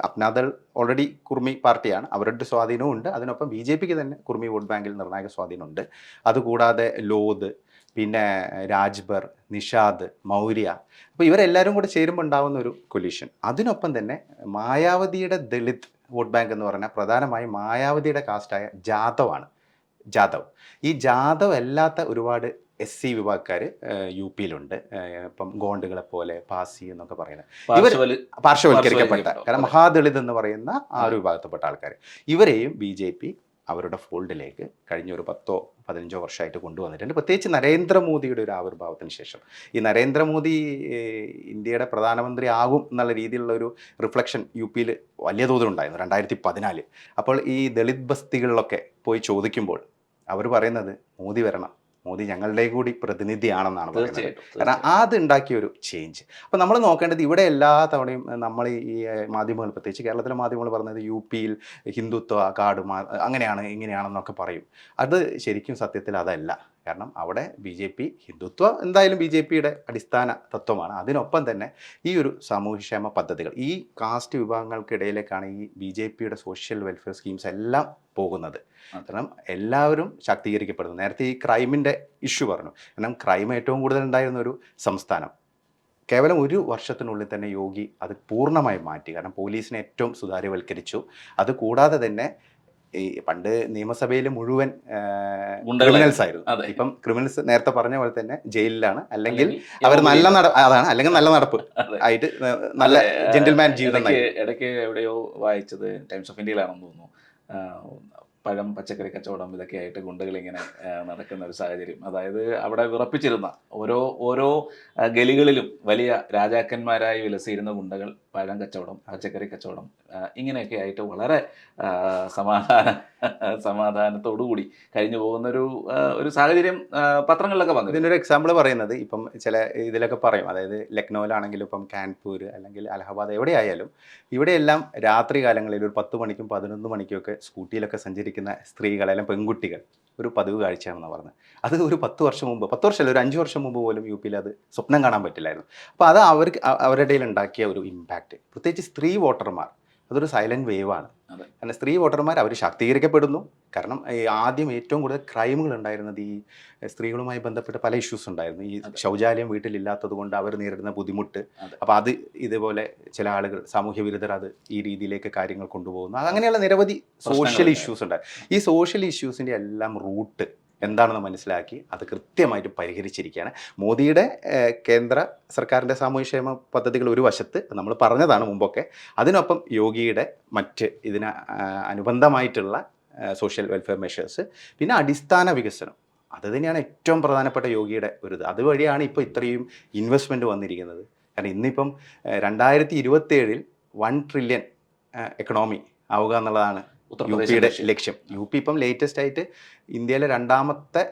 അപ്നാദൾ ഓൾറെഡി കുർമി പാർട്ടിയാണ്. അവരുടെ സ്വാധീനവും ഉണ്ട്. അതിനൊപ്പം ബി ജെ പിക്ക് തന്നെ കുർമി വോട്ട് ബാങ്കിൽ നിർണായക സ്വാധീനമുണ്ട് അതുകൂടാതെ ലോത് പിന്നെ രാജ്ബർ നിഷാദ് മൗര്യ. അപ്പോൾ ഇവരെല്ലാവരും കൂടെ ചേരുമ്പോൾ ഉണ്ടാകുന്ന ഒരു കൊലീഷൻ അതിനൊപ്പം തന്നെ മായാവതിയുടെ ദളിത് വോട്ട് ബാങ്ക് എന്ന് പറഞ്ഞാൽ പ്രധാനമായും മായാവതിയുടെ കാസ്റ്റായ ജാദവാണ്. ജാദവ്. ഈ ജാദവ് അല്ലാത്ത ഒരുപാട് എസ് സി വിഭാഗക്കാർ യു പിയിലുണ്ട്. ഇപ്പം ഗോണ്ടുകളെ പോലെ പാസി എന്നൊക്കെ പറയുന്നത് ഇവർ പാർശ്വവൽക്കരിക്കപ്പെട്ട കാരണം മഹാദളിത് എന്ന് പറയുന്ന ആ ഒരു വിഭാഗത്തിൽപ്പെട്ട ആൾക്കാർ ഇവരെയും ബി ജെ പി അവരുടെ ഫോൾഡിലേക്ക് കഴിഞ്ഞ ഒരു പത്തോ പതിനഞ്ചോ വർഷമായിട്ട് കൊണ്ടുവന്നിട്ടുണ്ട്. പ്രത്യേകിച്ച് നരേന്ദ്രമോദിയുടെ ഒരു ആവിർഭാവത്തിന് ശേഷം. ഈ നരേന്ദ്രമോദി ഇന്ത്യയുടെ പ്രധാനമന്ത്രി ആകും എന്നുള്ള രീതിയിലുള്ള ഒരു റിഫ്ലക്ഷൻ യു പിയിൽ വലിയ തോതിലുണ്ടായിരുന്നു രണ്ടായിരത്തി പതിനാല് അപ്പോൾ ഈ ദളിത് ബസ്തികളിലൊക്കെ പോയി ചോദിക്കുമ്പോൾ അവർ പറയുന്നത് മോദി വരണം. മോദി ഞങ്ങളുടെ കൂടി പ്രതിനിധിയാണെന്നാണ് പറയുന്നത്. കാരണം അത് ഉണ്ടാക്കിയ ഒരു ചേഞ്ച് അപ്പോൾ നമ്മൾ നോക്കേണ്ടത് ഇവിടെ എല്ലാ തവണയും നമ്മൾ ഈ മാധ്യമങ്ങൾ പ്രത്യേകിച്ച് കേരളത്തിലെ മാധ്യമങ്ങൾ പറഞ്ഞത് യു പിയിൽ ഹിന്ദുത്വ കാട് മാ അങ്ങനെയാണ് ഇങ്ങനെയാണെന്നൊക്കെ പറയും. അത് ശരിക്കും സത്യത്തിൽ അതല്ല. കാരണം അവിടെ ബി ജെ പി ഹിന്ദുത്വ എന്തായാലും ബി ജെ പിയുടെ അടിസ്ഥാന തത്വമാണ്. അതിനൊപ്പം തന്നെ ഈ ഒരു സാമൂഹ്യക്ഷേമ പദ്ധതികൾ ഈ കാസ്റ്റ് വിഭാഗങ്ങൾക്കിടയിലേക്കാണ് ഈ ബി ജെ പിയുടെ സോഷ്യൽ വെൽഫെയർ സ്കീംസ് എല്ലാം പോകുന്നത്. കാരണം എല്ലാവരും ശാക്തീകരിക്കപ്പെടുന്നു. നേരത്തെ ഈ ക്രൈമിന്റെ ഇഷ്യൂ പറഞ്ഞു. കാരണം ക്രൈം ഏറ്റവും കൂടുതൽ ഉണ്ടായിരുന്ന ഒരു സംസ്ഥാനം. കേവലം ഒരു വർഷത്തിനുള്ളിൽ തന്നെ യോഗി അത് പൂർണമായി മാറ്റി. കാരണം പോലീസിനെ ഏറ്റവും സുതാര്യവൽക്കരിച്ചു. അത് കൂടാതെ തന്നെ ഈ പണ്ട് നിയമസഭയിൽ മുഴുവൻ ക്രിമിനൽസ് ആയിരുന്നു. ഇപ്പം ക്രിമിനൽസ് നേരത്തെ പറഞ്ഞ പോലെ തന്നെ ജയിലിലാണ്. അല്ലെങ്കിൽ അവർ നല്ല നട അതാണ് അല്ലെങ്കിൽ നല്ല നടപ്പ് ആയിട്ട് നല്ല ജെന്റിൽമാൻ ജീവിതം ഇടയ്ക്ക് എവിടെയോ വായിച്ചത് ടൈംസ് ഓഫ് ഇന്ത്യയിലാണെന്ന് തോന്നുന്നു. പഴം പച്ചക്കറി കച്ചവടം ഇതൊക്കെ ആയിട്ട് ഗുണ്ടകൾ ഇങ്ങനെ നടക്കുന്ന ഒരു സാഹചര്യം. അതായത് അവിടെ വിറപ്പിച്ചിരുന്ന ഓരോ ഓരോ ഗലികളിലും വലിയ രാജാക്കന്മാരായി വിലസിയിരുന്ന ഗുണ്ടകൾ പഴം കച്ചവടം പച്ചക്കറി കച്ചവടം ഇങ്ങനെയൊക്കെ ആയിട്ട് വളരെ സമാധാന സമാധാനത്തോടു കൂടി കഴിഞ്ഞു പോകുന്ന ഒരു ഒരു സാഹചര്യം പത്രങ്ങളിലൊക്കെ വന്നു ഇതിനൊരു എക്സാമ്പിൾ പറയുന്നത് ഇപ്പം ചില ഇതിലൊക്കെ പറയും. അതായത് ലക്നൗവിലാണെങ്കിലും ഇപ്പം കാൻപൂർ അല്ലെങ്കിൽ അലഹബാദ് എവിടെയായാലും ഇവിടെയെല്ലാം രാത്രി കാലങ്ങളിൽ ഒരു പത്ത് മണിക്കും പതിനൊന്ന് മണിക്കും ഒക്കെ സ്കൂട്ടിയിലൊക്കെ സഞ്ചരിക്കുന്ന സ്ത്രീകൾ അല്ലെങ്കിൽ പെൺകുട്ടികൾ ഒരു പതിവ് കാഴ്ചയാണെന്ന് പറഞ്ഞത്. അത് ഒരു പത്ത് വർഷം മുമ്പ് പത്ത് വർഷമല്ല ഒരു അഞ്ച് വർഷം മുമ്പ് പോലും യു പിയിൽ അത് സ്വപ്നം കാണാൻ പറ്റില്ലായിരുന്നു. അപ്പോൾ അത് അവർക്ക് അവരുടെ ഉണ്ടാക്കിയ ഒരു ഇമ്പാക്റ്റ് പ്രത്യേകിച്ച് സ്ത്രീ വോട്ടർമാർ. അതൊരു സൈലന്റ് വേവ് ആണ്. അതെ. കാരണം സ്ത്രീ വോട്ടർമാർ അവർ ശാക്തീകരിക്കപ്പെടുന്നു. കാരണം ഈ ആദ്യം ഏറ്റവും കൂടുതൽ ക്രൈമുകൾ ഉണ്ടായിരുന്നത് ഈ സ്ത്രീകളുമായി ബന്ധപ്പെട്ട പല ഇഷ്യൂസ് ഉണ്ടായിരുന്നു. ഈ. ശൗചാലയം വീട്ടിലില്ലാത്തത് കൊണ്ട് അവർ നേരിടുന്ന ബുദ്ധിമുട്ട്. അപ്പോൾ അത് ഇതുപോലെ ചില ആളുകൾ സാമൂഹ്യ വിരുദ്ധർ അത് ഈ രീതിയിലേക്ക് കാര്യങ്ങൾ കൊണ്ടുപോകുന്നു. അങ്ങനെയുള്ള നിരവധി സോഷ്യൽ ഇഷ്യൂസ് ഉണ്ട് ഈ സോഷ്യൽ ഇഷ്യൂസിന്റെ എല്ലാം റൂട്ട് എന്താണെന്ന് മനസ്സിലാക്കി അത് കൃത്യമായിട്ട് പരിഹരിച്ചിരിക്കുകയാണ്. മോദിയുടെ കേന്ദ്ര സർക്കാരിന്റെ സാമൂഹ്യക്ഷേമ പദ്ധതികൾ ഒരു വശത്ത് നമ്മൾ പറഞ്ഞതാണ് മുമ്പൊക്കെ. അതിനൊപ്പം യോഗിയുടെ മറ്റ് ഇതിന് അനുബന്ധമായിട്ടുള്ള സോഷ്യൽ വെൽഫെയർ മെഷേഴ്സ് പിന്നെ അടിസ്ഥാന വികസനം. അത് തന്നെയാണ് ഏറ്റവും പ്രധാനപ്പെട്ട യോഗിയുടെ ഒരു ഇത്. അതുവഴിയാണ് ഇപ്പോൾ ഇത്രയും ഇൻവെസ്റ്റ്മെന്റ് വന്നിരിക്കുന്നത്. കാരണം ഇന്നിപ്പം രണ്ടായിരത്തി ഇരുപത്തേഴിൽ വൺ ട്രില്യൺ എക്കണോമി ആവുക എന്നുള്ളതാണ് യു പിയുടെ ലക്ഷ്യം. യു പി ഇപ്പം ലേറ്റസ്റ്റ് ആയിട്ട് ഇന്ത്യയിലെ രണ്ടാമത്തെ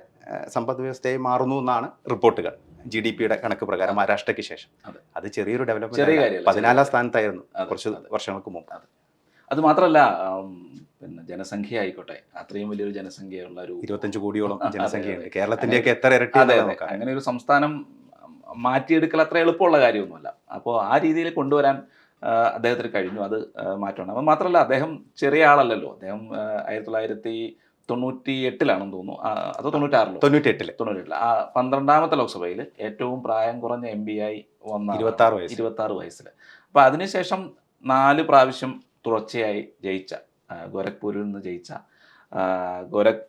സമ്പദ് വ്യവസ്ഥയായി മാറുന്നു എന്നാണ് റിപ്പോർട്ടുകൾ. ജി ഡി പിയുടെ കണക്ക് പ്രകാരം മഹാരാഷ്ട്രയ്ക്ക് ശേഷം. അതെ. ചെറിയൊരു ചെറിയ ഡെവലപ്മെന്റ് പതിനാലാം സ്ഥാനത്തായിരുന്നു കുറച്ച്. വർഷങ്ങൾക്ക് മുമ്പ്. അത്. മാത്രമല്ല പിന്നെ ജനസംഖ്യ ആയിക്കോട്ടെ അത്രയും വലിയൊരു ജനസംഖ്യയുള്ള ഒരു ഇരുപത്തഞ്ച് കോടിയോളം. ജനസംഖ്യയുണ്ട്. കേരളത്തിന്റെയൊക്കെ എത്ര ഇരട്ടി അങ്ങനെ ഒരു സംസ്ഥാനം മാറ്റിയെടുക്കൽ അത്ര എളുപ്പമുള്ള കാര്യമൊന്നുമല്ല. അപ്പോൾ ആ രീതിയിൽ കൊണ്ടുവരാൻ അദ്ദേഹത്തിന് കഴിഞ്ഞു. അത് മാറ്റമാണ്. അത് മാത്രമല്ല അദ്ദേഹം ചെറിയ ആളല്ലല്ലോ. അദ്ദേഹം ആയിരത്തി തൊള്ളായിരത്തി തൊണ്ണൂറ്റി എട്ടിലാണെന്ന് തോന്നുന്നു അതോ തൊണ്ണൂറ്റാറിലോ തൊണ്ണൂറ്റെട്ടിൽ തൊണ്ണൂറ്റെട്ടിൽ ആ പന്ത്രണ്ടാമത്തെ ലോക്സഭയിൽ ഏറ്റവും പ്രായം കുറഞ്ഞ എം പി ആയി വന്ന ഇരുപത്തി ആറ് വയസ്സ് ഇരുപത്തി ആറ് വയസ്സിൽ അപ്പോൾ അതിനുശേഷം നാല് പ്രാവശ്യം തുടർച്ചയായി ജയിച്ച ഗോരഖ്പൂരിൽ നിന്ന് ജയിച്ച ഗോരഖ്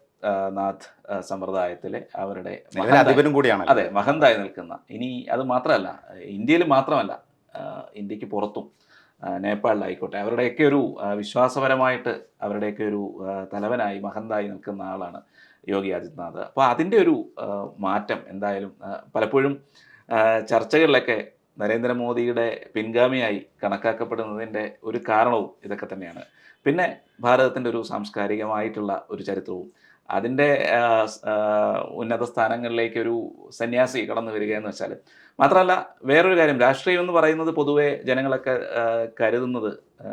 നാഥ് സമ്പ്രദായത്തിലെ അവരുടെ അധിപനും കൂടിയാണ് അതെ മഹന്തായി നിൽക്കുന്ന. ഇനി അത് മാത്രമല്ല ഇന്ത്യയിൽ മാത്രമല്ല ഇന്ത്യയ്ക്ക് പുറത്തും നേപ്പാളിലായിക്കോട്ടെ അവരുടെയൊക്കെ ഒരു വിശ്വാസപരമായിട്ട് അവരുടെയൊക്കെ ഒരു തലവനായി മഹന്തായി നിൽക്കുന്ന ആളാണ് യോഗി ആദിത്യനാഥ്. അപ്പോൾ അതിന്റെ ഒരു മാറ്റം എന്തായാലും പലപ്പോഴും ചർച്ചകളിലൊക്കെ നരേന്ദ്രമോദിയുടെ പിൻഗാമിയായി കണക്കാക്കപ്പെടുന്നതിന്റെ ഒരു കാരണവും ഇതൊക്കെ തന്നെയാണ്. പിന്നെ ഭാരതത്തിന്റെ ഒരു സാംസ്കാരികമായിട്ടുള്ള ഒരു ചരിത്രവും അതിന്റെ ഉന്നത സ്ഥാനങ്ങളിലേക്ക് ഒരു സന്യാസി കടന്നു വരിക എന്ന് വെച്ചാൽ മാത്രമല്ല വേറൊരു കാര്യം. രാഷ്ട്രീയം എന്ന് പറയുന്നത് പൊതുവെ ജനങ്ങളൊക്കെ കരുതുന്നത്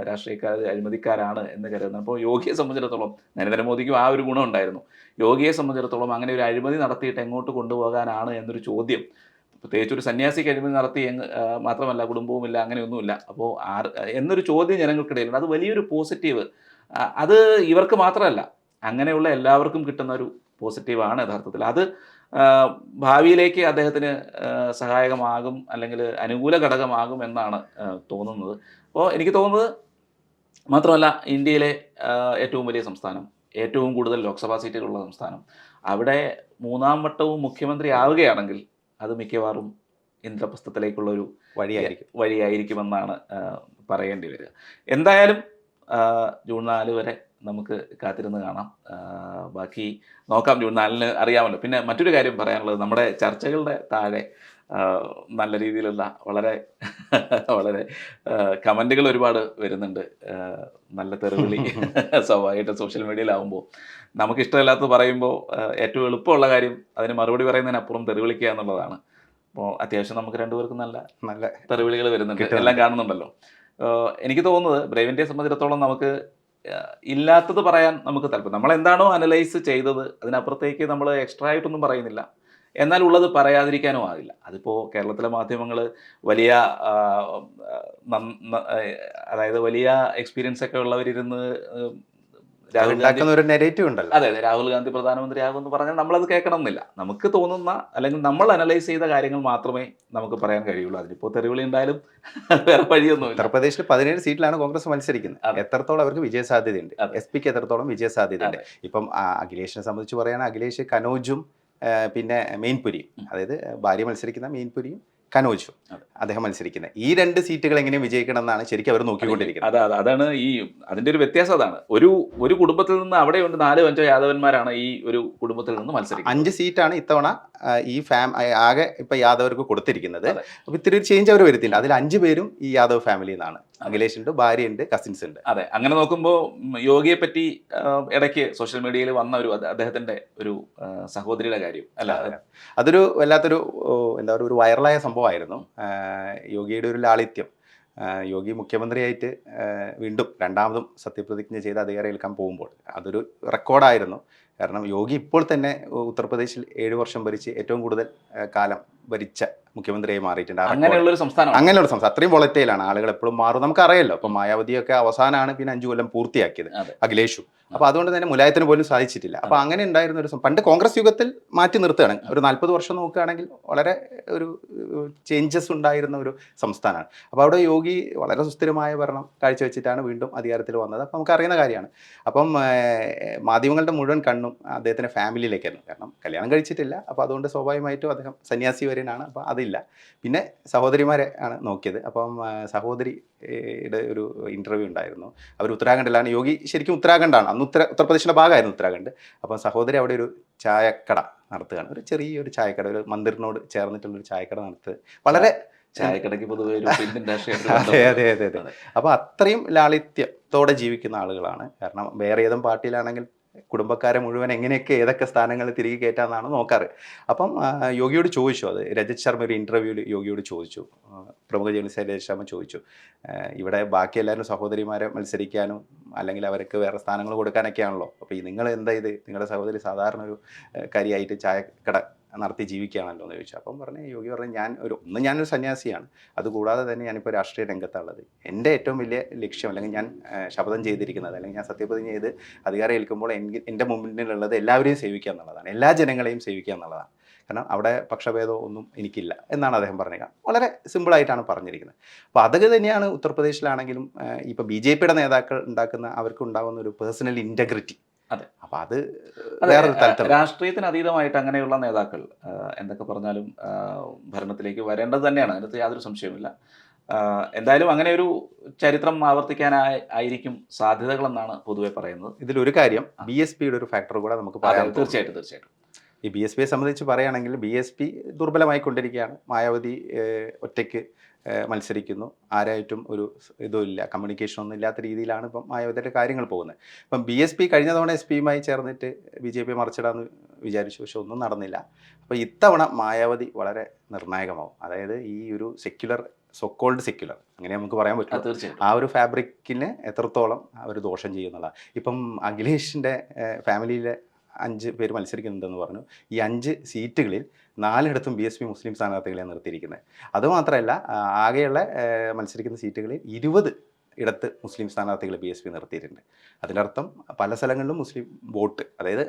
രാഷ്ട്രീയക്കാർ അഴിമതിക്കാരാണ് എന്ന് കരുതുന്നത്. അപ്പോൾ യോഗിയെ സംബന്ധിച്ചിടത്തോളം നരേന്ദ്രമോദിക്കും ആ ഒരു ഗുണം ഉണ്ടായിരുന്നു. യോഗിയെ സംബന്ധിച്ചിടത്തോളം അങ്ങനെ ഒരു അഴിമതി നടത്തിയിട്ട് എങ്ങോട്ട് കൊണ്ടുപോകാനാണ് എന്നൊരു ചോദ്യം. പ്രത്യേകിച്ച് ഒരു സന്യാസി കഴിവ് നടത്തി മാത്രമല്ല കുടുംബവുമില്ല അങ്ങനെയൊന്നുമില്ല. അപ്പോൾ ആർ എന്നൊരു ചോദ്യം ജനങ്ങൾക്കിടയിലുണ്ട്. അത് വലിയൊരു പോസിറ്റീവ്. അത് ഇവർക്ക് മാത്രമല്ല. അങ്ങനെയുള്ള എല്ലാവർക്കും കിട്ടുന്ന ഒരു പോസിറ്റീവാണ് യഥാർത്ഥത്തിൽ. അത് ഭാവിയിലേക്ക് അദ്ദേഹത്തിന് സഹായകമാകും അല്ലെങ്കിൽ അനുകൂല ഘടകമാകും എന്നാണ് തോന്നുന്നത്. അപ്പോൾ എനിക്ക് തോന്നുന്നത് മാത്രമല്ല ഇന്ത്യയിലെ ഏറ്റവും വലിയ സംസ്ഥാനം ഏറ്റവും കൂടുതൽ ലോക്സഭാ സീറ്റുകളുള്ള സംസ്ഥാനം. അവിടെ മൂന്നാം വട്ടവും മുഖ്യമന്ത്രി ആവുകയാണെങ്കിൽ അത് മിക്കവാറും ഇന്ദ്രപ്രസ്ഥത്തിലേക്കുള്ള ഒരു വഴിയായിരിക്കും. വഴിയായിരിക്കുമെന്നാണ് പറയേണ്ടി വരിക. എന്തായാലും ജൂൺ നാല് വരെ നമുക്ക് കാത്തിരുന്ന് കാണാം. ബാക്കി നോക്കാം. ജൂൺ നാലിന് അറിയാമല്ലോ. പിന്നെ മറ്റൊരു കാര്യം പറയാനുള്ളത് നമ്മുടെ ചർച്ചകളുടെ താഴെ നല്ല രീതിയിലുള്ള വളരെ വളരെ കമന്റുകൾ ഒരുപാട് വരുന്നുണ്ട്. നല്ല തെറിവിളി [laughs] സ്വാഭാവികമായിട്ട് സോഷ്യൽ മീഡിയയിലാവുമ്പോൾ നമുക്ക് ഇഷ്ടമില്ലാത്തത് പറയുമ്പോൾ ഏറ്റവും എളുപ്പമുള്ള കാര്യം അതിന് മറുപടി പറയുന്നതിനപ്പുറം തെറിവിളിക്കുക എന്നുള്ളതാണ്. അപ്പോൾ അത്യാവശ്യം നമുക്ക് രണ്ടുപേർക്കും നല്ല നല്ല തെറിവിളികൾ വരുന്നുണ്ട്. എല്ലാം കാണുന്നുണ്ടല്ലോ. എനിക്ക് തോന്നുന്നത് ബ്രേവിന്റെ സംബന്ധിച്ചിടത്തോളം നമുക്ക് ഇല്ലാത്തത് പറയാൻ നമുക്ക് താല്പര്യം. നമ്മൾ എന്താണോ അനലൈസ് ചെയ്തത് അതിനപ്പുറത്തേക്ക് നമ്മൾ എക്സ്ട്രാ ആയിട്ടൊന്നും പറയുന്നില്ല. എന്നാൽ ഉള്ളത് പറയാതിരിക്കാനും ആകില്ല. അതിപ്പോൾ കേരളത്തിലെ മാധ്യമങ്ങൾ വലിയ അതായത് വലിയ എക്സ്പീരിയൻസ് ഒക്കെ ഉള്ളവരിരുന്ന് രാഹുൽ ഗാന്ധി ഒരു നെഗറ്റീവ് ഉണ്ടല്ലോ. അതെ അതെ. രാഹുൽ ഗാന്ധി പ്രധാനമന്ത്രി എന്ന് പറഞ്ഞാൽ നമ്മളത് കേൾക്കണം എന്നില്ല നമുക്ക് തോന്നുന്ന അല്ലെങ്കിൽ നമ്മൾ അനലൈസ് ചെയ്ത കാര്യങ്ങൾ മാത്രമേ നമുക്ക് പറയാൻ കഴിയുള്ളൂ. അതിനിപ്പോൾ തെരുവിളി ഉണ്ടായാലും [laughs] വേറെ വഴിയൊന്നും ഉത്തർപ്രദേശിൽ പതിനേഴ് സീറ്റിലാണ് കോൺഗ്രസ് മത്സരിക്കുന്നത്. എത്രത്തോളം അവർക്ക് വിജയ സാധ്യതയുണ്ട്. എസ് പിക്ക് എത്രത്തോളം വിജയ സാധ്യതയുണ്ട്? ഇപ്പം അഖിലേഷിനെ സംബന്ധിച്ച് പറയുകയാണെങ്കിൽ അഖിലേഷ് കനോജും പിന്നെ മെയിൻപുരിയും അതായത് ഭാര്യ മത്സരിക്കുന്ന മെയിൻപുരിയും കനോജും. അദ്ദേഹം മത്സരിക്കുന്നത്. ഈ രണ്ട് സീറ്റുകൾ എങ്ങനെ വിജയിക്കണം എന്നാണ് ശരിക്കും അവർ നോക്കിക്കൊണ്ടിരിക്കുന്നത്. അതെ അതാ- അതാണ് ഈ അതിന്റെ ഒരു വ്യത്യാസം അതാണ്. ഒരു ഒരു കുടുംബത്തിൽ നിന്ന് അവിടെ ഉണ്ട് നാലോ അഞ്ചോ യാദവന്മാരാണ് ഈ ഒരു കുടുംബത്തിൽ നിന്ന് മത്സരിക്കുന്നത്. അഞ്ച് സീറ്റാണ് ഇത്തവണ ഈ ഫാം ആകെ ഇപ്പൊ യാദവർക്ക് കൊടുത്തിരിക്കുന്നത്. അപ്പോൾ അപ്പൊ ഇത്തിരി ചേഞ്ച് അവർ വരുത്തില്ല അതിൽ അഞ്ച് പേരും ഈ യാദവ് ഫാമിലിയിൽ നിന്നാണ് അഖിലേഷ് ഉണ്ട് ഭാര്യയുണ്ട് കസിൻസ് ഉണ്ട് അതെ അങ്ങനെ നോക്കുമ്പോൾ യോഗിയെ പറ്റി ഇടയ്ക്ക് സോഷ്യൽ മീഡിയയിൽ വന്ന ഒരു അദ്ദേഹത്തിന്റെ ഒരു സഹോദരിയുടെ കാര്യം അല്ല? അതൊരു വല്ലാത്തൊരു എന്താ പറയുക ഒരു വൈറലായ സംഭവമായിരുന്നു. യോഗിയുടെ ഒരു ലാളിത്യം. യോഗി മുഖ്യമന്ത്രിയായിട്ട് വീണ്ടും രണ്ടാമതും സത്യപ്രതിജ്ഞ ചെയ്ത് അധികാരം ഏൽക്കാൻ പോകുമ്പോൾ അതൊരു റെക്കോർഡായിരുന്നു. കാരണം യോഗി ഇപ്പോൾ തന്നെ ഉത്തർപ്രദേശിൽ ഏഴ് വർഷം ഭരിച്ച് ഏറ്റവും കൂടുതൽ കാലം ഭരിച്ച മുഖ്യമന്ത്രിയായി മാറിയിട്ടുണ്ട്. അങ്ങനെയുള്ള ഒരു സംസ്ഥാനം അങ്ങനെയുള്ള സംസ്ഥാനം. അത്രയും വോളറ്റൈലാണ്. ആളുകൾ എപ്പോഴും മാറും. നമുക്കറിയാലോ അപ്പൊ മായാവതിയൊക്കെ അവസാനമാണ് പിന്നെ അഞ്ചു കൊല്ലം പൂർത്തിയാക്കിയത് അഖിലേഷു. അപ്പൊ അതുകൊണ്ട് തന്നെ മുലായത്തിന് പോലും സാധിച്ചിട്ടില്ല. അപ്പൊ അങ്ങനെ ഉണ്ടായിരുന്ന ഒരു പണ്ട് കോൺഗ്രസ് യുഗത്തിൽ മാറ്റി നിർത്തുകയാണ്. ഒരു നാല്പത് വർഷം നോക്കുകയാണെങ്കിൽ വളരെ ഒരു ചേഞ്ചസ് ഉണ്ടായിരുന്ന ഒരു സംസ്ഥാനമാണ്. അപ്പോൾ അവിടെ യോഗി വളരെ സുസ്ഥിരമായ ഭരണം കാഴ്ചവെച്ചിട്ടാണ് വീണ്ടും അധികാരത്തിൽ വന്നത്. അപ്പം നമുക്ക് അറിയുന്ന കാര്യമാണ്. അപ്പം മാധ്യമങ്ങളുടെ മുഴുവൻ കണ്ണും അദ്ദേഹത്തിന്റെ ഫാമിലിയിലേക്കായിരുന്നു കാരണം കല്യാണം കഴിച്ചിട്ടില്ല. അപ്പോൾ അതുകൊണ്ട് സ്വാഭാവികമായിട്ടും അദ്ദേഹം സന്യാസി വരെയാണ് അപ്പോൾ അതില്ല. പിന്നെ സഹോദരിമാരെ ആണ് നോക്കിയത്. അപ്പം സഹോദരിയുടെ ഒരു ഇന്റർവ്യൂ ഉണ്ടായിരുന്നു. അവർ ഉത്തരാഖണ്ഡിലാണ്. യോഗി ശരിക്കും ഉത്തരാഖണ്ഡാണ്. അന്ന് ഉത്തര ഉത്തർപ്രദേശിന്റെ ഭാഗമായിരുന്നു ഉത്തരാഖണ്ഡ്. അപ്പം സഹോദരി അവിടെ ഒരു ചായക്കട നടത്തുകയാണ്. ഒരു ചെറിയൊരു ചായക്കട ഒരു മന്ദിറിനോട് ചേർന്നിട്ടുള്ള ഒരു ചായക്കട നടത്തുക വളരെ ചായക്കടയ്ക്ക് പൊതുവെ ഒരു അതെ അതെ അതെ അതെ. അപ്പോൾ അത്രയും ലാളിത്യത്തോടെ ജീവിക്കുന്ന ആളുകളാണ്. കാരണം വേറെ ഏതും പാർട്ടിയിലാണെങ്കിൽ കുടുംബക്കാരെ മുഴുവൻ എങ്ങനെയൊക്കെ ഏതൊക്കെ സ്ഥാനങ്ങളിൽ തിരികെ കയറ്റാമെന്നാണ് നോക്കാറ്. അപ്പം യോഗിയോട് ചോദിച്ചു അത്. രജത് ശർമ്മ ഒരു ഇന്റർവ്യൂവിൽ യോഗിയോട് ചോദിച്ചു. പ്രമുഖ ജേർണലിസ്റ്റ് രജത് ശർമ്മ ചോദിച്ചു. ഇവിടെ ബാക്കി എല്ലാവരും സഹോദരിമാരെ മത്സരിക്കാനും അല്ലെങ്കിൽ അവർക്ക് വേറെ സ്ഥാനങ്ങൾ കൊടുക്കാനൊക്കെയാണല്ലോ. അപ്പോൾ ഈ നിങ്ങൾ എന്താ ഇത്? നിങ്ങളുടെ സഹോദരി സാധാരണ ഒരു കരിയായിട്ട് ചായ ചായക്കട നടത്തി ജീവിക്കുകയാണല്ലോ എന്ന് ചോദിച്ചു. അപ്പം പറഞ്ഞു യോഗി പറഞ്ഞു ഞാൻ ഒരു ഒന്ന് ഞാനൊരു സന്യാസിയാണ്. അതുകൂടാതെ തന്നെ ഞാനിപ്പോൾ രാഷ്ട്രീയ രംഗത്താണുള്ളത് എന്റെ ഏറ്റവും വലിയ ലക്ഷ്യം അല്ലെങ്കിൽ ഞാൻ ശപഥം ചെയ്തിരിക്കുന്നത് അല്ലെങ്കിൽ ഞാൻ സത്യപ്രതിജ്ഞ ചെയ്ത് അധികാരം ഏൽക്കുമ്പോൾ എനിക്ക് എന്റെ മുന്നിലുള്ളത് എല്ലാവരെയും സേവിക്കുക എന്നുള്ളതാണ്. എല്ലാ ജനങ്ങളെയും സേവിക്കുക എന്നുള്ളതാണ്. കാരണം അവിടെ പക്ഷഭേദമോ ഒന്നും എനിക്കില്ല എന്നാണ് അദ്ദേഹം പറഞ്ഞത്. വളരെ സിമ്പിളായിട്ടാണ് പറഞ്ഞിരിക്കുന്നത്. അപ്പോൾ അതൊക്കെ തന്നെയാണ് ഉത്തർപ്രദേശിലാണെങ്കിലും ഇപ്പോൾ ബി ജെ പിയുടെ നേതാക്കൾ ഉണ്ടാക്കുന്ന അവർക്ക് ഉണ്ടാകുന്ന ഒരു പേഴ്സണൽ ഇന്റഗ്രിറ്റി അതെ. അപ്പോൾ അത് വേറൊരു തലത്തിൽ രാഷ്ട്രീയത്തിന് അതീതമായിട്ട് അങ്ങനെയുള്ള നേതാക്കൾ എന്തൊക്കെ പറഞ്ഞാലും ഭരണത്തിലേക്ക് വരേണ്ടത് തന്നെയാണ്. അതിനകത്ത് യാതൊരു സംശയവുമില്ല. എന്തായാലും അങ്ങനെ ഒരു ചരിത്രം ആവർത്തിക്കാനായി ആയിരിക്കും സാധ്യതകളെന്നാണ് പൊതുവെ പറയുന്നത്. ഇതിലൊരു കാര്യം ബി എസ് പിയുടെ ഒരു ഫാക്ടർ കൂടെ നമുക്ക് പറയാം തീർച്ചയായിട്ടും തീർച്ചയായിട്ടും. ഈ ബി എസ് പിയെ സംബന്ധിച്ച് പറയുകയാണെങ്കിൽ ബി എസ് പി ദുർബലമായിക്കൊണ്ടിരിക്കുകയാണ്. മായാവതി ഒറ്റയ്ക്ക് മത്സരിക്കുന്നു. ആരായിട്ടും ഒരു ഇതുമില്ല കമ്മ്യൂണിക്കേഷൻ ഒന്നും ഇല്ലാത്ത രീതിയിലാണ് ഇപ്പം മായാവതിയുടെ കാര്യങ്ങൾ പോകുന്നത്. ഇപ്പം ബി എസ് പി കഴിഞ്ഞ തവണ എസ് പിയുമായി ചേർന്നിട്ട് ബി ജെ പി മറിച്ചിടാന്ന് വിചാരിച്ചു പക്ഷെ ഒന്നും നടന്നില്ല. അപ്പോൾ ഇത്തവണ മായാവതി വളരെ നിർണായകമാവും. അതായത് ഈ ഒരു സെക്യുലർ സൊക്കോൾഡ് സെക്യുലർ അങ്ങനെ നമുക്ക് പറയാൻ പറ്റും തീർച്ചയായും ആ ഒരു ഫാബ്രിക്കിന് എത്രത്തോളം അവർ ദോഷം ചെയ്യുന്നുള്ള ഇപ്പം അഖിലേഷിന്റെ ഫാമിലിയിലെ അഞ്ച് പേര് മത്സരിക്കുന്നുണ്ടെന്ന് പറഞ്ഞു. ഈ അഞ്ച് സീറ്റുകളിൽ നാലിടത്തും ബി എസ് പി മുസ്ലിം സ്ഥാനാർത്ഥികളെ നിർത്തിയിരിക്കുന്നത്. അതുമാത്രമല്ല ആകെയുള്ള മത്സരിക്കുന്ന സീറ്റുകളിൽ ഇരുപത് ഇടത്ത് മുസ്ലിം സ്ഥാനാർത്ഥികൾ ബി എസ് പി നിർത്തിയിട്ടുണ്ട്. അതിനർത്ഥം പല സ്ഥലങ്ങളിലും മുസ്ലിം വോട്ട് അതായത്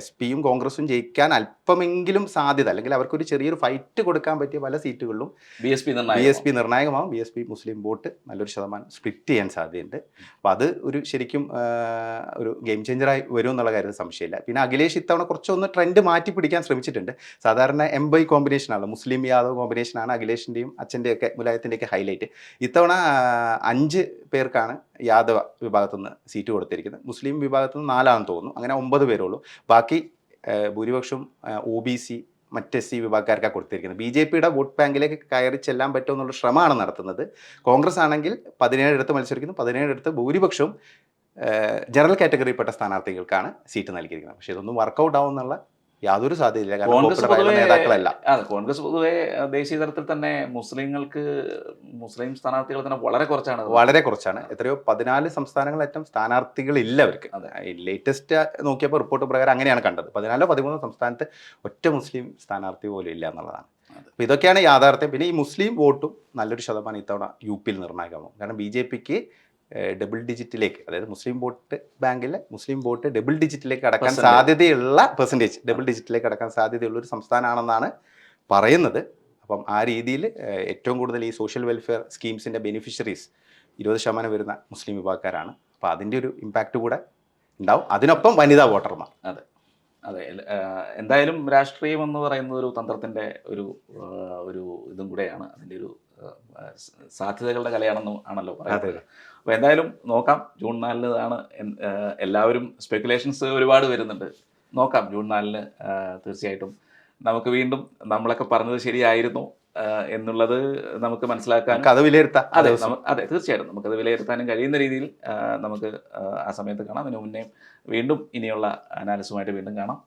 എസ് പിയും കോൺഗ്രസും ജയിക്കാൻ അല്പമെങ്കിലും സാധ്യത അല്ലെങ്കിൽ അവർക്കൊരു ചെറിയൊരു ഫൈറ്റ് കൊടുക്കാൻ പറ്റിയ പല സീറ്റുകളിലും B S P B S P നിർണായകമാവും. B S P മുസ്ലിം വോട്ട് നല്ലൊരു ശതമാനം സ്പ്ലിറ്റ് ചെയ്യാൻ സാധ്യതയുണ്ട്. അപ്പോൾ അത് ഒരു ശരിക്കും ഒരു ഗെയിം ചേഞ്ചറായി വരും എന്നുള്ള കാര്യത്തിൽ സംശയമില്ല. പിന്നെ അഖിലേഷ് ഇത്തവണ കുറച്ചൊന്ന് ട്രെൻഡ് മാറ്റി പിടിക്കാൻ ശ്രമിച്ചിട്ടുണ്ട്. സാധാരണ എം ബൈ കോമ്പിനേഷനാണല്ലോ മുസ്ലിം യാദവ് കോമ്പിനേഷനാണ് അഖിലേഷിന്റെയും അച്ഛന്റെയൊക്കെ മുലായത്തിന്റെയൊക്കെ ഹൈലൈറ്റ് ഇത്തവണ അഞ്ച് പേർക്കാണ് യാദവ വിഭാഗത്തു നിന്ന് സീറ്റ് കൊടുത്തിരിക്കുന്നത്. മുസ്ലിം വിഭാഗത്തു നിന്ന് നാലാണെന്ന് തോന്നുന്നു. അങ്ങനെ ഒമ്പത് പേരുള്ളൂ. ബാക്കി ഭൂരിപക്ഷം ഒ ബി സി മറ്റ് എസ് സി വിഭാഗക്കാർക്കാണ് കൊടുത്തിരിക്കുന്നത്. ബി ജെ പിയുടെ വോട്ട് ബാങ്കിലേക്ക് കയറി ചെല്ലാൻ പറ്റുമോ എന്നുള്ള ശ്രമമാണ് നടത്തുന്നത്. കോൺഗ്രസ് ആണെങ്കിൽ പതിനേഴിടത്ത് മത്സരിക്കുന്നു. പതിനേഴിടത്ത് ഭൂരിപക്ഷവും ജനറൽ കാറ്റഗറിയിൽപ്പെട്ട സ്ഥാനാർത്ഥികൾക്കാണ് സീറ്റ് നൽകിയിരിക്കുന്നത്. പക്ഷേ ഇതൊന്നും വർക്കൗട്ട് ആവുന്നുള്ള യാതൊരു സാധ്യതയില്ല. കാരണം കോൺഗ്രസ് പൊതുവേ നേതാക്കളല്ല. കോൺഗ്രസ് പൊതുവെ ദേശീയ തലത്തിൽ തന്നെ മുസ്ലിങ്ങൾക്ക് മുസ്ലിം സ്ഥാനാർത്ഥികൾ തന്നെ വളരെ കുറച്ചാണ് വളരെ കുറച്ചാണ്. എത്രയോ പതിനാല് സംസ്ഥാനങ്ങളേറ്റം സ്ഥാനാർത്ഥികൾ ഇല്ല അവർക്ക്. ലേറ്റസ്റ്റ് നോക്കിയപ്പോൾ റിപ്പോർട്ട് പ്രകാരം അങ്ങനെയാണ് കണ്ടത്. പതിനാലോ പതിമൂന്നോ സംസ്ഥാനത്ത് ഒറ്റ മുസ്ലിം സ്ഥാനാർത്ഥി പോലും ഇല്ല എന്നുള്ളതാണ്. അപ്പൊ അപ്പോൾ ഇതൊക്കെയാണ് യാഥാർത്ഥ്യം. പിന്നെ ഈ മുസ്ലിം വോട്ടും നല്ലൊരു ശതമാനം ഇത്തവണ യു പിയിൽ നിർണായകമാകും. കാരണം ബി ജെ പിക്ക് ഡബിൾ ഡിജിറ്റിലേക്ക് അതായത് മുസ്ലിം വോട്ട് ബാങ്കിലെ മുസ്ലിം വോട്ട് ഡബിൾ ഡിജിറ്റിലേക്ക് അടക്കാൻ സാധ്യതയുള്ള പെർസെന്റേജ് ഡബിൾ ഡിജിറ്റിലേക്ക് അടക്കാൻ സാധ്യതയുള്ള ഒരു സംസ്ഥാനമാണെന്നാണ് പറയുന്നത്. അപ്പം ആ രീതിയിൽ ഏറ്റവും കൂടുതൽ ഈ സോഷ്യൽ വെൽഫെയർ സ്കീംസിന്റെ ബെനിഫിഷ്യറീസ് ഇരുപത് ശതമാനം വരുന്ന മുസ്ലിം വിഭാഗക്കാരാണ്. അപ്പോൾ അതിന്റെ ഒരു ഇമ്പാക്റ്റ് കൂടെ ഉണ്ടാവും. അതിനൊപ്പം വനിതാ വോട്ടർമാർ. അതെ. ആഹ് എന്തായാലും രാഷ്ട്രീയം എന്ന് പറയുന്ന ഒരു തന്ത്രത്തിന്റെ ഒരു ഒരു ഇതും കൂടെയാണ്. അതിന്റെ ഒരു സാധ്യതകളുടെ കലയാണെന്ന് ആണല്ലോ അതെ പറയുന്നത്. അപ്പോൾ എന്തായാലും നോക്കാം. ജൂൺ നാലിന് ആണ് എല്ലാവരും സ്പെക്കുലേഷൻസ് ഒരുപാട് വരുന്നുണ്ട്. നോക്കാം. ജൂൺ നാലിന് തീർച്ചയായിട്ടും നമുക്ക് വീണ്ടും നമ്മളൊക്കെ പറഞ്ഞത് ശരിയായിരുന്നു. എന്നുള്ളത് നമുക്ക് മനസ്സിലാക്കാൻ അത് വിലയിരുത്താം. അതെ അതെ തീർച്ചയായിട്ടും നമുക്കത് വിലയിരുത്താനും കഴിയുന്ന രീതിയിൽ നമുക്ക് ആ സമയത്ത് കാണാം. അതിനു മുന്നേ വീണ്ടും ഇനിയുള്ള അനാലിസുമായിട്ട് വീണ്ടും കാണാം.